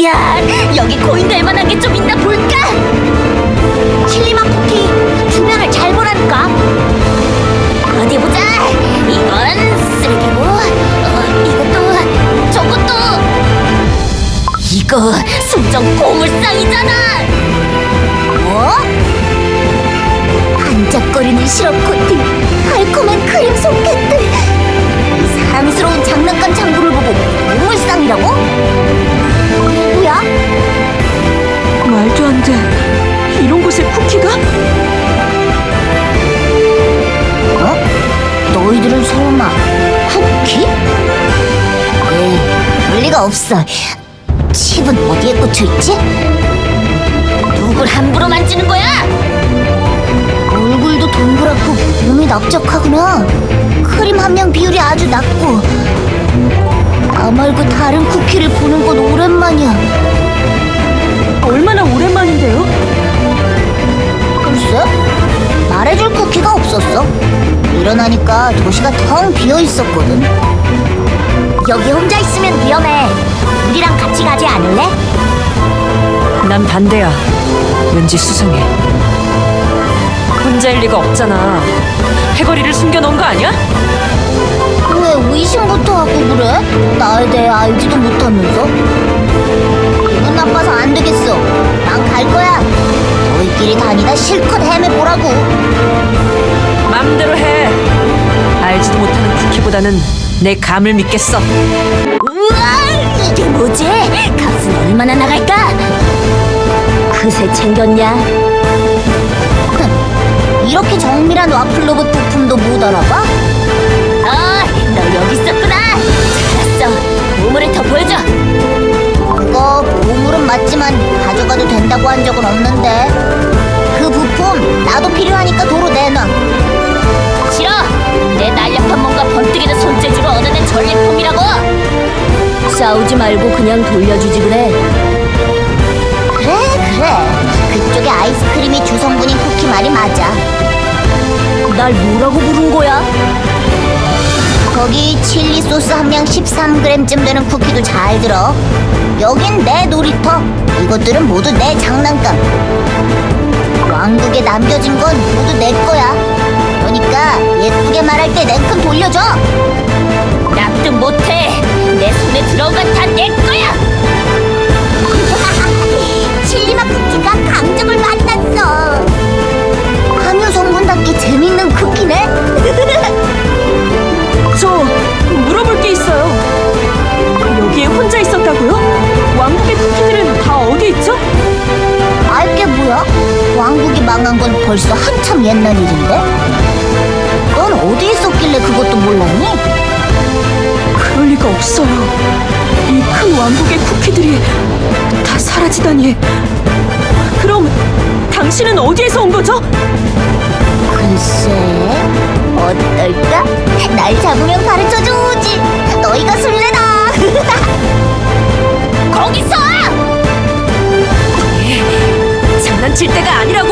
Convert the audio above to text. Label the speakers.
Speaker 1: 이야, 여기 코인 될 만한 게 좀 있나 볼까? 칠리맛 쿠키, 주변을 잘 보라니까. 어디 보자. 이건 쓰레기고, 어, 이것도, 저것도. 이거 순정 고물상이잖아. 뭐? 반짝거리는 시럽 코 리가 없어. 칩은 어디에 꽂혀 있지? 누굴 함부로 만지는 거야? 얼굴도 동그랗고 몸이 납작하구나. 크림 함량 비율이 아주 낮고. 나 말고 다른 쿠키를 보는 건 오랜만이야.
Speaker 2: 얼마나 오랜만인데요?
Speaker 1: 글쎄, 말해줄 쿠키가 없었어. 일어나니까 도시가 텅 비어 있었거든. 여기 혼자 있으면 위험해. 우리랑 같이 가지 않을래?
Speaker 2: 난 반대야. 왠지 수상해. 혼자일 리가 없잖아. 해거리를 숨겨놓은 거 아니야?
Speaker 1: 왜 의심부터 하고 그래? 나에 대해 알지도 못하면서? 기분 나빠서 안 되겠어. 난 갈 거야. 너희끼리 다니다 실컷 헤매보라고.
Speaker 2: 맘대로 해. 쿠키보다는 내 감을 믿겠어.
Speaker 1: 우와! 이게 뭐지? 값은 얼마나 나갈까? 그새 챙겼냐? 흥, 이렇게 정밀한 와플 로봇 부품도 못 알아봐? 아, 너 여기 있었구나. 잘했어. 보물을 더 보여줘. 그거 보물은 맞지만 가져가도 된다고 한 적은 없는데. 그 부품 나도 필요하니까 도로 내놔. 싫어. 그냥 돌려주지 그래. 그래 그래. 그쪽에 아이스크림이 주성분인 쿠키 말이 맞아. 날 뭐라고 부른 거야? 거기 칠리 소스 함량 13g쯤 되는 쿠키도 잘 들어. 여긴 내 놀이터. 이것들은 모두 내 장난감. 왕국에 남겨진 건 모두 내 거야. 그러니까 예쁘게 말할 때내큰 돌려줘. 납득 못해. 내 손에 들어온 건다내 거야. 뭐야? 왕국이 망한 건 벌써 한참 옛날 일인데. 넌 어디 있었길래 그것도 몰랐니?
Speaker 2: 그럴 리가 없어요. 이 큰 왕국의 쿠키들이 다 사라지다니. 그럼 당신은 어디에서 온 거죠?
Speaker 1: 글쎄,
Speaker 2: 장난칠 때가 아니라고.